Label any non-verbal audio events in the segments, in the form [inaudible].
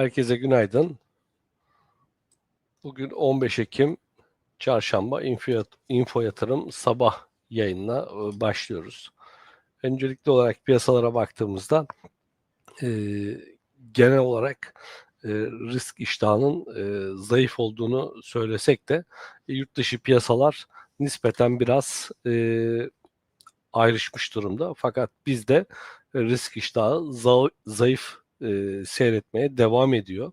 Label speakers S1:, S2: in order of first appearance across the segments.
S1: Herkese günaydın. Bugün 15 Ekim Çarşamba Info, Info Yatırım sabah yayınına e, başlıyoruz. Öncelikli olarak piyasalara baktığımızda e, genel olarak e, risk iştahının e, zayıf olduğunu söylesek de e, yurt dışı piyasalar nispeten biraz e, ayrışmış durumda. Fakat bizde risk iştahı za- zayıf e, seyretmeye devam ediyor.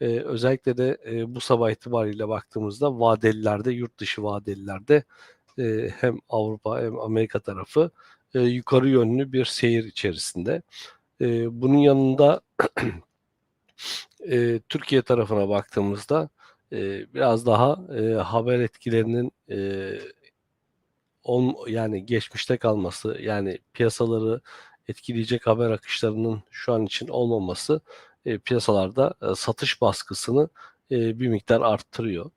S1: E, özellikle de e, bu sabah itibariyle baktığımızda vadelilerde, yurt dışı vadelilerde e, hem Avrupa hem Amerika tarafı e, yukarı yönlü bir seyir içerisinde. E, bunun yanında [clears throat] e, Türkiye tarafına baktığımızda e, biraz daha e, haber etkilerinin e, on, yani geçmişte kalması yani piyasaları etkileyecek haber akışlarının şu an için olmaması e, piyasalarda e, satış baskısını e, bir miktar arttırıyor.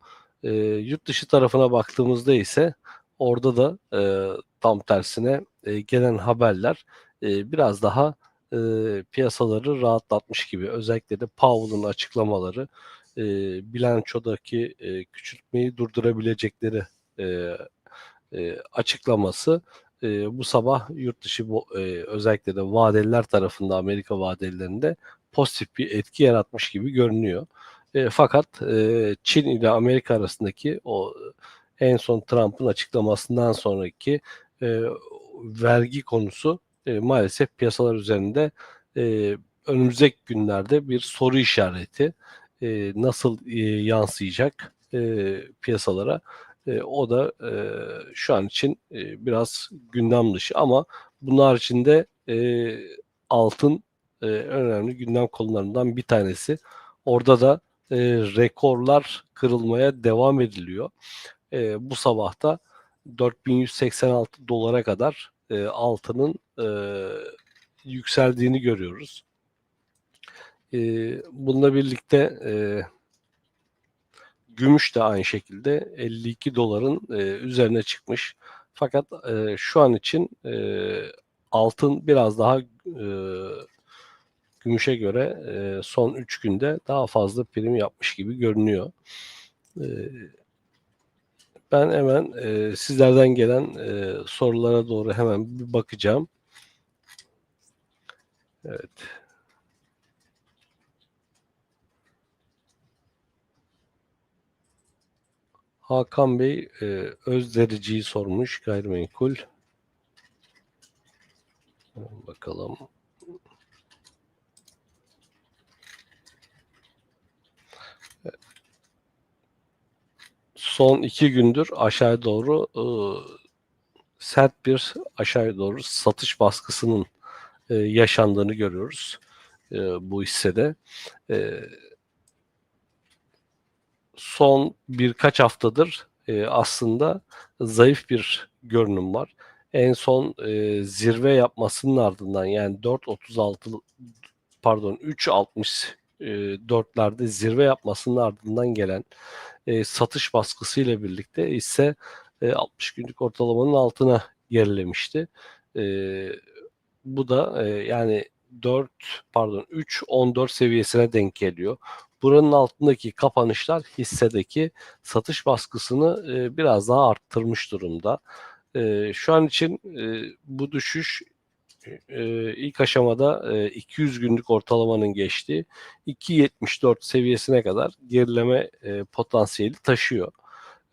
S1: E, yurt dışı tarafına baktığımızda ise orada da e, tam tersine e, gelen haberler e, biraz daha e, piyasaları rahatlatmış gibi. Özellikle de Powell'ın açıklamaları e, bilançodaki e, küçültmeyi durdurabilecekleri e, e, açıklaması e, bu sabah yurt dışı e, özellikle de vadeliler tarafında Amerika vadelilerinde pozitif bir etki yaratmış gibi görünüyor. E, fakat e, Çin ile Amerika arasındaki o en son Trump'ın açıklamasından sonraki e, vergi konusu e, maalesef piyasalar üzerinde e, önümüzdeki günlerde bir soru işareti e, nasıl e, yansıyacak e, piyasalara e, o da e, şu an için e, biraz gündem dışı ama bunun haricinde e, altın e, önemli gündem konularından bir tanesi. Orada da e, rekorlar kırılmaya devam ediliyor. E, bu sabahta 4186 dolara kadar e, altının e, yükseldiğini görüyoruz. E, bununla birlikte e, gümüş de aynı şekilde 52 doların e, üzerine çıkmış. Fakat e, şu an için e, altın biraz daha e, gümüşe göre e, son 3 günde daha fazla prim yapmış gibi görünüyor. E, ben hemen e, sizlerden gelen e, sorulara doğru hemen bir bakacağım. Evet. Hakan Bey e, Özderici'yi sormuş gayrimenkul. Bakalım. Son iki gündür aşağı doğru e, sert bir aşağı doğru satış baskısının e, yaşandığını görüyoruz e, bu hissede. E, son birkaç haftadır e, aslında zayıf bir görünüm var. En son e, zirve yapmasının ardından yani 4.36 pardon 3.64'lerde e, zirve yapmasının ardından gelen e, satış baskısı ile birlikte ise e, 60 günlük ortalamanın altına gerilemişti. E, bu da e, yani 4 pardon 3 14 seviyesine denk geliyor. Buranın altındaki kapanışlar hissedeki satış baskısını e, biraz daha arttırmış durumda. E, şu an için e, bu düşüş e, ilk aşamada e, 200 günlük ortalamanın geçtiği 2.74 seviyesine kadar gerileme e, potansiyeli taşıyor.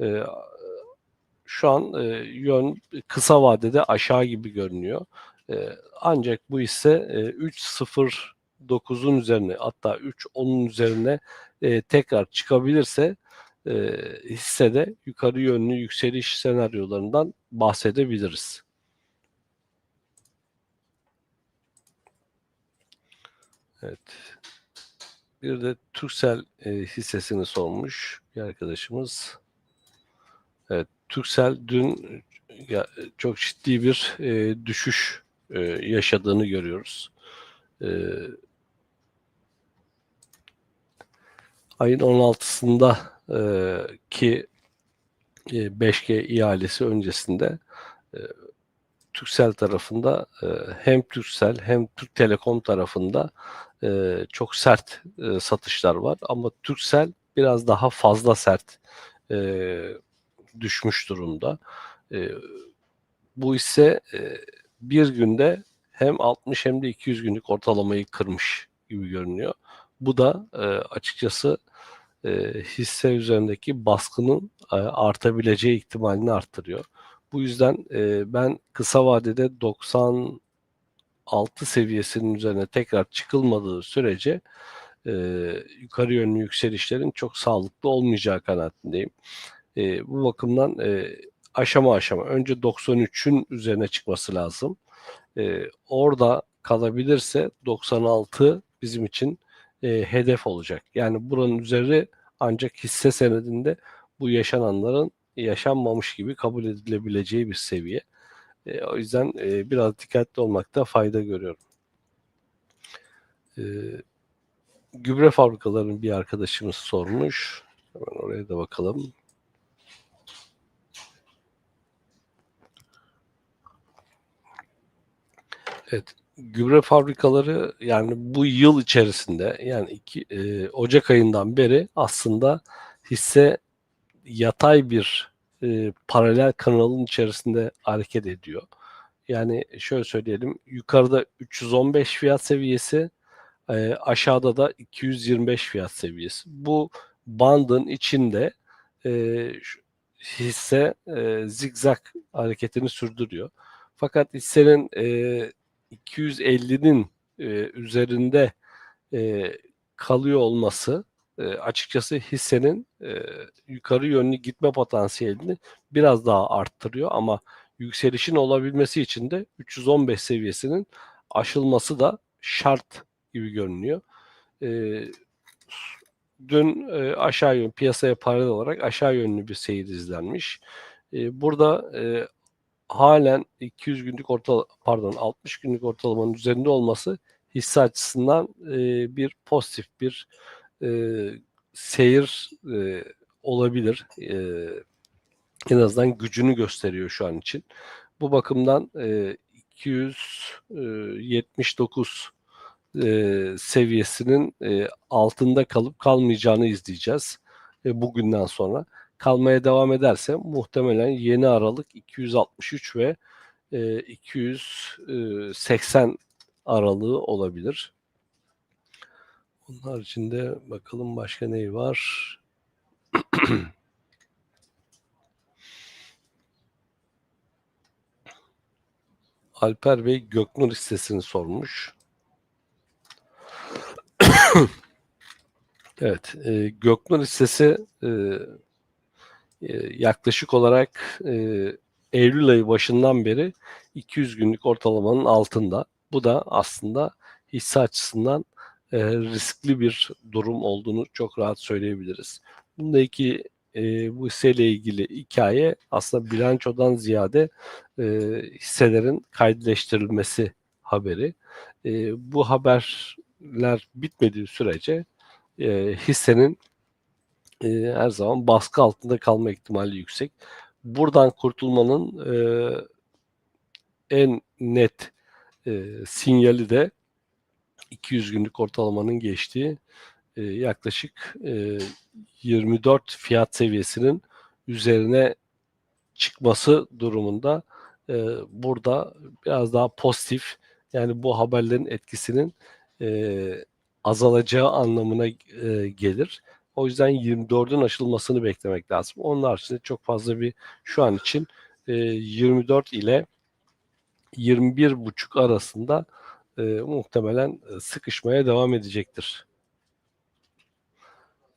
S1: E, şu an e, yön kısa vadede aşağı gibi görünüyor. E, ancak bu ise e, 3.09'un üzerine hatta 3.10'un üzerine e, tekrar çıkabilirse e, hissede yukarı yönlü yükseliş senaryolarından bahsedebiliriz. Evet. Bir de Türksel e, hissesini sormuş bir arkadaşımız. Evet, Türksel dün ya, çok ciddi bir e, düşüş e, yaşadığını görüyoruz. E, ayın 16'sında e, ki e, 5G ihalesi öncesinde e, Türksel tarafında e, hem Türksel hem Türk Telekom tarafında e, çok sert e, satışlar var ama Turkcell biraz daha fazla sert e, düşmüş durumda. E, bu ise e, bir günde hem 60 hem de 200 günlük ortalamayı kırmış gibi görünüyor. Bu da e, açıkçası e, hisse üzerindeki baskının e, artabileceği ihtimalini arttırıyor. Bu yüzden e, ben kısa vadede 96 seviyesinin üzerine tekrar çıkılmadığı sürece e, yukarı yönlü yükselişlerin çok sağlıklı olmayacağı kanaatindeyim. E, bu bakımdan e, aşama aşama önce 93'ün üzerine çıkması lazım. E, orada kalabilirse 96 bizim için e, hedef olacak. Yani buranın üzeri ancak hisse senedinde bu yaşananların yaşanmamış gibi kabul edilebileceği bir seviye. E, o yüzden e, biraz dikkatli olmakta fayda görüyorum. E, gübre fabrikalarının bir arkadaşımız sormuş. Hemen oraya da bakalım. Evet, gübre fabrikaları yani bu yıl içerisinde yani iki, e, Ocak ayından beri aslında hisse yatay bir e, paralel kanalın içerisinde hareket ediyor. Yani şöyle söyleyelim yukarıda 315 fiyat seviyesi e, aşağıda da 225 fiyat seviyesi. Bu bandın içinde e, hisse e, zigzag hareketini sürdürüyor. Fakat hissenin e, 250'nin e, üzerinde e, kalıyor olması e, açıkçası hissenin e, yukarı yönlü gitme potansiyelini biraz daha arttırıyor ama yükselişin olabilmesi için de 315 seviyesinin aşılması da şart gibi görünüyor. E, dün e, aşağı yönlü piyasaya paralel olarak aşağı yönlü bir seyir izlenmiş. E, burada e, halen 200 günlük orta pardon 60 günlük ortalamanın üzerinde olması hisse açısından e, bir pozitif bir e, seyir e, olabilir. E, en azından gücünü gösteriyor şu an için. Bu bakımdan e, 279 e, seviyesinin e, altında kalıp kalmayacağını izleyeceğiz e, bugünden sonra kalmaya devam ederse muhtemelen yeni aralık 263 ve e, 280 aralığı olabilir. Onun haricinde bakalım başka ne var? [clears throat] Alper Bey Göknur hissesini sormuş. [clears throat] evet, e, Göknur hissesi e, yaklaşık olarak e, Eylül ayı başından beri 200 günlük ortalamanın altında. Bu da aslında hisse açısından e, riskli bir durum olduğunu çok rahat söyleyebiliriz. Bundaki e, bu hisseyle ilgili hikaye aslında bilançodan ziyade e, hisselerin kaydeleştirilmesi haberi. E, bu haberler bitmediği sürece e, hissenin e, her zaman baskı altında kalma ihtimali yüksek. Buradan kurtulmanın e, en net e, sinyali de 200 günlük ortalamanın geçtiği e, yaklaşık e, 24 fiyat seviyesinin üzerine çıkması durumunda e, burada biraz daha pozitif yani bu haberlerin etkisinin e, azalacağı anlamına e, gelir. O yüzden 24'ün aşılmasını beklemek lazım. Onun haricinde çok fazla bir şu an için e, 24 ile 21.5 arasında e, muhtemelen e, sıkışmaya devam edecektir.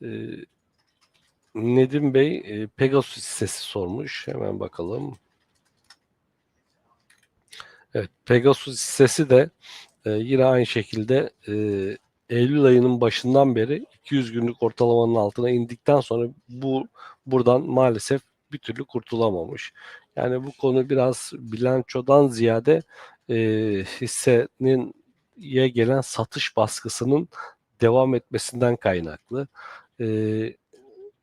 S1: E, Nedim Bey e, Pegasus hissesi sormuş. Hemen bakalım. Evet, Pegasus hissesi de e, yine aynı şekilde e, Eylül ayının başından beri 200 günlük ortalamanın altına indikten sonra bu buradan maalesef bir türlü kurtulamamış. Yani bu konu biraz bilançodan ziyade e, hissenin ye gelen satış baskısının devam etmesinden kaynaklı. E,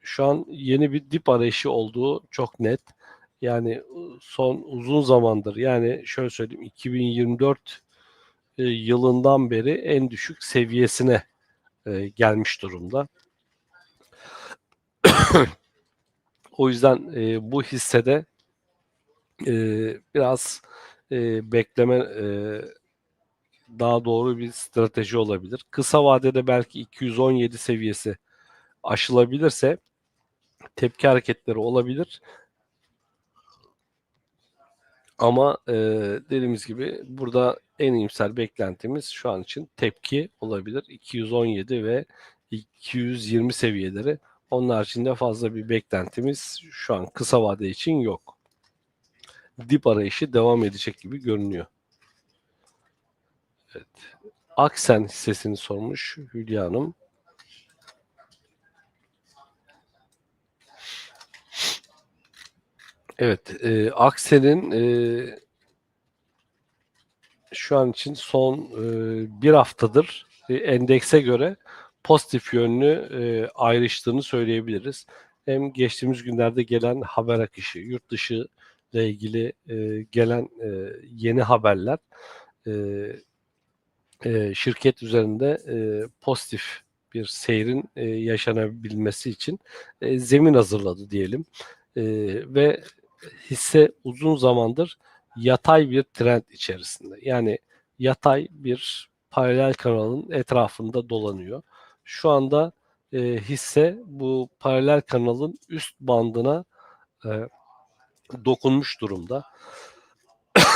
S1: şu an yeni bir dip arayışı olduğu çok net. Yani son uzun zamandır yani şöyle söyleyeyim 2024 e, yılından beri en düşük seviyesine e, gelmiş durumda. [clears throat] o yüzden e, bu hissede e, biraz e, bekleme e, daha doğru bir strateji olabilir. Kısa vadede belki 217 seviyesi aşılabilirse tepki hareketleri olabilir. Ama e, dediğimiz gibi burada en iyimser beklentimiz şu an için tepki olabilir. 217 ve 220 seviyeleri. Onun haricinde fazla bir beklentimiz şu an kısa vade için yok. Dip arayışı devam edecek gibi görünüyor. Evet. Aksen hissesini sormuş Hülya Hanım. Evet, e, Aksen'in e, şu an için son e, bir haftadır e, endekse göre pozitif yönlü e, ayrıştığını söyleyebiliriz. Hem geçtiğimiz günlerde gelen haber akışı, yurt dışı ile ilgili e, gelen e, yeni haberler e, e, şirket üzerinde e, pozitif bir seyrin e, yaşanabilmesi için e, zemin hazırladı diyelim. E, ve hisse uzun zamandır yatay bir trend içerisinde. Yani yatay bir paralel kanalın etrafında dolanıyor. Şu anda e, hisse bu paralel kanalın üst bandına e, dokunmuş durumda. [coughs]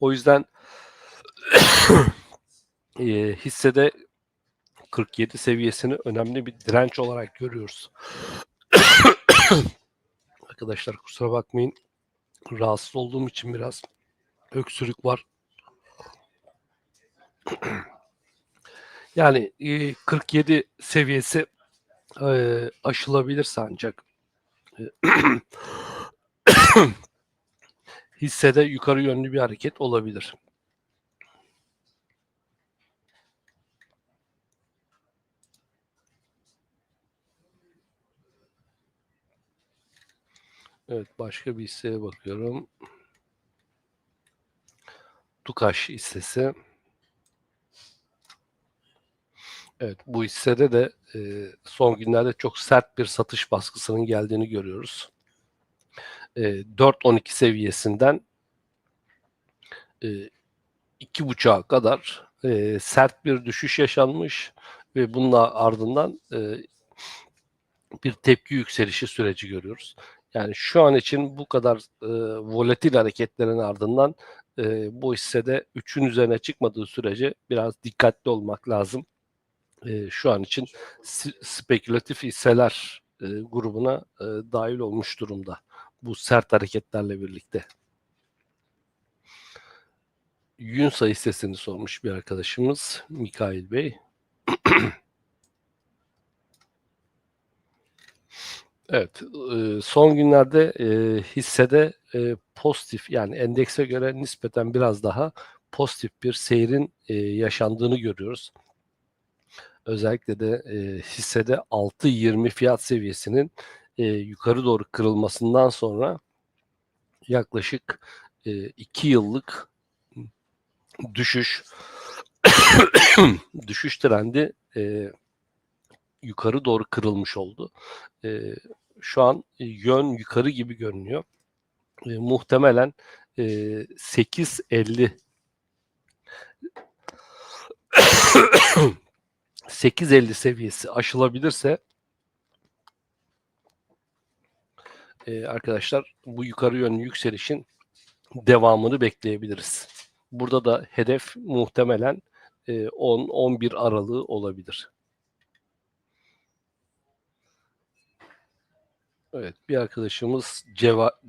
S1: o yüzden [coughs] e, hissede 47 seviyesini önemli bir direnç olarak görüyoruz. [coughs] Arkadaşlar kusura bakmayın. Rahatsız olduğum için biraz öksürük var. [coughs] Yani 47 seviyesi e, aşılabilirse ancak [coughs] hissede yukarı yönlü bir hareket olabilir. Evet başka bir hisseye bakıyorum. Tukaş hissesi. Evet bu hissede de e, son günlerde çok sert bir satış baskısının geldiğini görüyoruz. E, 4.12 seviyesinden e, 2.5'a kadar e, sert bir düşüş yaşanmış ve bunun ardından e, bir tepki yükselişi süreci görüyoruz. Yani şu an için bu kadar e, volatil hareketlerin ardından e, bu hissede 3'ün üzerine çıkmadığı sürece biraz dikkatli olmak lazım. E, şu an için spekülatif hisseler e, grubuna e, dahil olmuş durumda. Bu sert hareketlerle birlikte. Yunsa hissesini sormuş bir arkadaşımız Mikail Bey. [clears throat] Evet, son günlerde hissede pozitif yani endekse göre nispeten biraz daha pozitif bir seyrin yaşandığını görüyoruz. Özellikle de hissede 6.20 fiyat seviyesinin yukarı doğru kırılmasından sonra yaklaşık 2 yıllık düşüş [coughs] düşüş trendi yukarı doğru kırılmış oldu. E, şu an yön yukarı gibi görünüyor. E, muhtemelen e, 8.50 8.50 seviyesi aşılabilirse e, arkadaşlar bu yukarı yönlü yükselişin devamını bekleyebiliriz. Burada da hedef muhtemelen e, 10-11 aralığı olabilir. Evet, bir arkadaşımız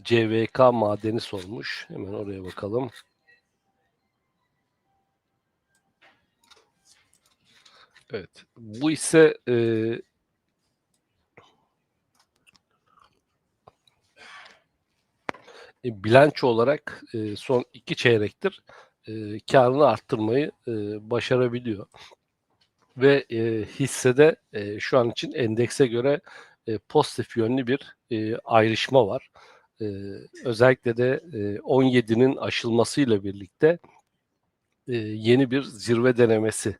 S1: CVK madeni sormuş. Hemen oraya bakalım. Evet, bu ise e, e, bilanço olarak e, son iki çeyrektir e, karını arttırmayı e, başarabiliyor. Ve e, hissede e, şu an için endekse göre e, pozitif yönlü bir e, ayrışma var. E, özellikle de e, 17'nin aşılmasıyla birlikte e, yeni bir zirve denemesi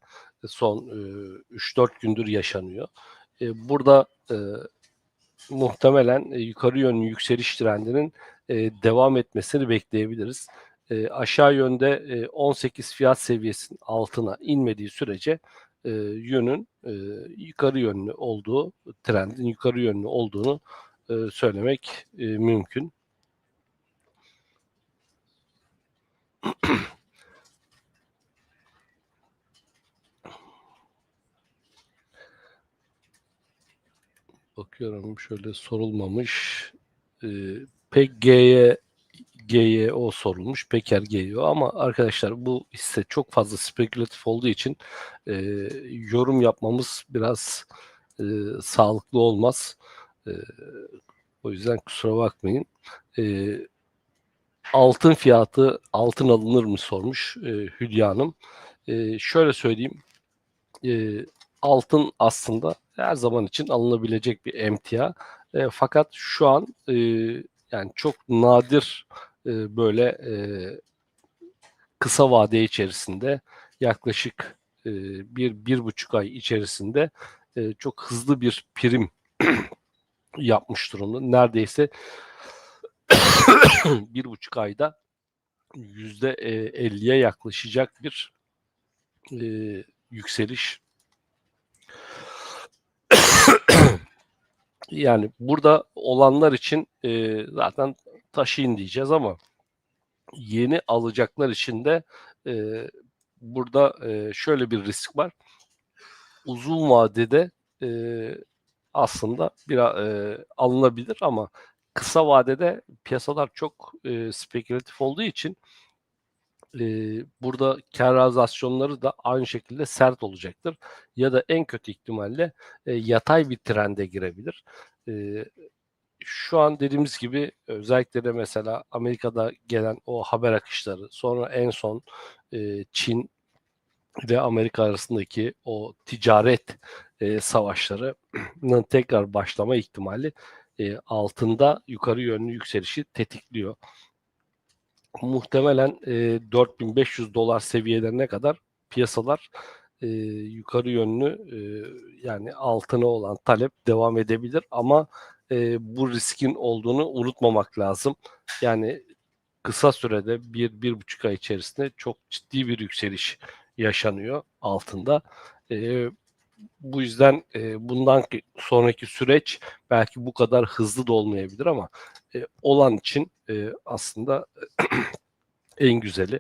S1: son e, 3-4 gündür yaşanıyor. E, burada e, muhtemelen e, yukarı yönlü yükseliş trendinin e, devam etmesini bekleyebiliriz. E, aşağı yönde e, 18 fiyat seviyesinin altına inmediği sürece e, yönün e, yukarı yönlü olduğu, trendin yukarı yönlü olduğunu e, söylemek e, mümkün. Bakıyorum şöyle sorulmamış. E, pek G'ye GYO sorulmuş. Peker GYO ama arkadaşlar bu hisse çok fazla spekülatif olduğu için e, yorum yapmamız biraz e, sağlıklı olmaz. E, o yüzden kusura bakmayın. E, altın fiyatı altın alınır mı sormuş e, Hülya Hanım. E, şöyle söyleyeyim. E, altın aslında her zaman için alınabilecek bir emtia. E, fakat şu an e, yani çok nadir e, böyle e, kısa vade içerisinde yaklaşık e, bir, bir buçuk ay içerisinde çok hızlı bir prim [clears throat] yapmış durumda. Neredeyse [clears throat] bir buçuk ayda yüzde elliye yaklaşacak bir yükseliş. [clears throat] yani burada olanlar için e, zaten taşıyın diyeceğiz ama yeni alacaklar için de e, burada e, şöyle bir risk var. Uzun vadede e, aslında bir e, alınabilir ama kısa vadede piyasalar çok e, spekülatif olduğu için e, burada kar realizasyonları da aynı şekilde sert olacaktır. Ya da en kötü ihtimalle e, yatay bir trende girebilir. E, şu an dediğimiz gibi özellikle de mesela Amerika'da gelen o haber akışları sonra en son e, Çin ve Amerika arasındaki o ticaret e, savaşlarının tekrar başlama ihtimali e, altında yukarı yönlü yükselişi tetikliyor. Muhtemelen e, 4500 dolar seviyelerine kadar piyasalar e, yukarı yönlü e, yani altına olan talep devam edebilir ama e, bu riskin olduğunu unutmamak lazım. Yani kısa sürede bir, bir buçuk ay içerisinde çok ciddi bir yükseliş yaşanıyor altında. E, bu yüzden e, bundan sonraki süreç belki bu kadar hızlı da olmayabilir ama e, olan için e, aslında [clears throat] en güzeli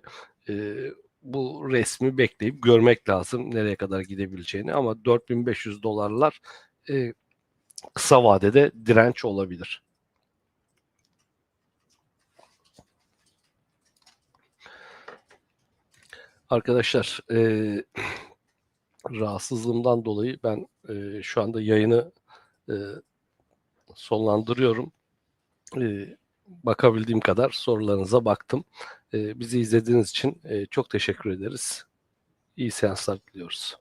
S1: e, bu resmi bekleyip görmek lazım nereye kadar gidebileceğini ama 4500 dolarlar e, kısa vadede direnç olabilir. Arkadaşlar e, [clears throat] rahatsızlığımdan dolayı ben e, şu anda yayını e, sonlandırıyorum. E, bakabildiğim kadar sorularınıza baktım. E, bizi izlediğiniz için e, çok teşekkür ederiz. İyi seanslar diliyoruz.